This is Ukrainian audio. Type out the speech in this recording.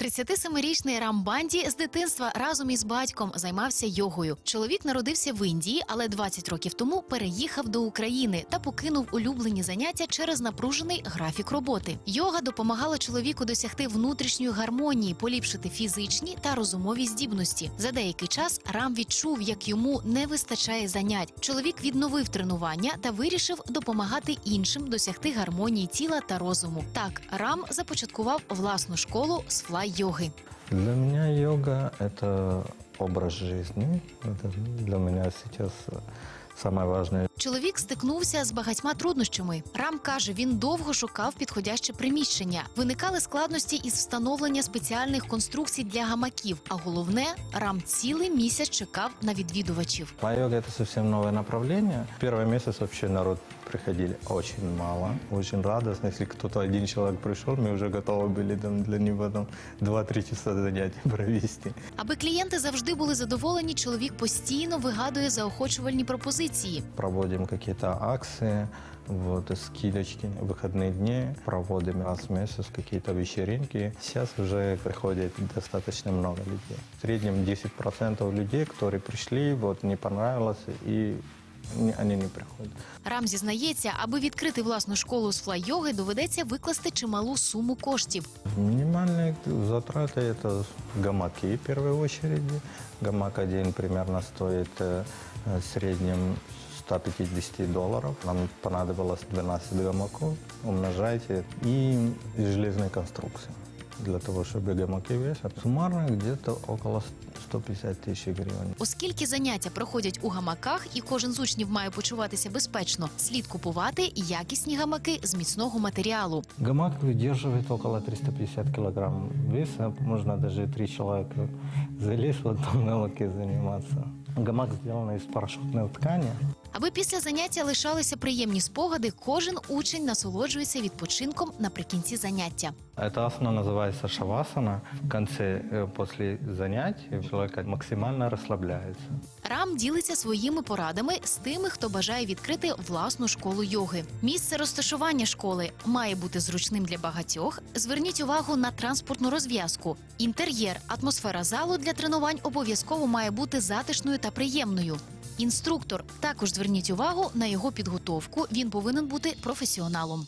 37-річний Рамбанді з дитинства разом із батьком займався йогою. Чоловік народився в Індії, але 20 років тому переїхав до України та покинув улюблені заняття через напружений графік роботи. Йога допомагала чоловіку досягти внутрішньої гармонії, поліпшити фізичні та розумові здібності. За деякий час Рам відчув, як йому не вистачає занять. Чоловік відновив тренування та вирішив допомагати іншим досягти гармонії тіла та розуму. Так Рам започаткував власну школу з флай-йоги. Для меня йога – это образ жизни. Для меня сейчас самое важное. Чоловік стикнувся з багатьма труднощами. Рам каже, він довго шукав підходяще приміщення. Виникали складності із встановлення спеціальних конструкцій для гамаків. А головне, Рам цілий місяць чекав на відвідувачів. Йога – это совсем новое направление. Первый месяц вообще народ приходили очень мало. Очень радостно, если кто-то один человек пришел, мы уже готовы были там, для него там 2-3 часа занятий провести. Аби клієнти завжди були задоволені, чоловік постійно вигадує заохочувальні пропозиції. Проводим какие-то акции, вот, скидочки, выходные дни. Проводим раз в месяц какие-то вечеринки. Сейчас уже приходит достаточно много людей. В среднем 10% людей, которые пришли, вот, не понравилось, и не- они не приходят. Рам зізнається, аби відкрити власну школу з флай-йоги, доведеться викласти чималу суму коштів. Минимальные затраты – это гамаки в первой очереди. Гамак один примерно стоит э, в среднем 150 долларов. Нам понадобилось 12 гамаков. Умножайте. И железные конструкции для того, чтобы гамаки весят. Суммарно где-то около 150 тысяч гривен. Оскільки заняття проходять у гамаках, і кожен з учнів має почуватися безпечно, слід купувати якісні гамаки з міцного матеріалу. Гамак выдерживает около 350 килограмм веса. Можно даже три человека залезть в одном гамаке заниматься. Гамак сделан из парашютной ткани. Аби після заняття лишалися приємні спогади, кожен учень насолоджується відпочинком наприкінці заняття. Эта асана называется шавасана. В конце, э, после занятий, человек максимально расслабляется. Рам ділиться своїми порадами з тими, хто бажає відкрити власну школу йоги. Місце розташування школи має бути зручним для багатьох. Зверніть увагу на транспортну розв'язку. Інтер'єр, атмосфера залу для тренувань обов'язково має бути затишною та приємною. Інструктор також зверніть увагу на його підготовку. Він повинен бути професіоналом.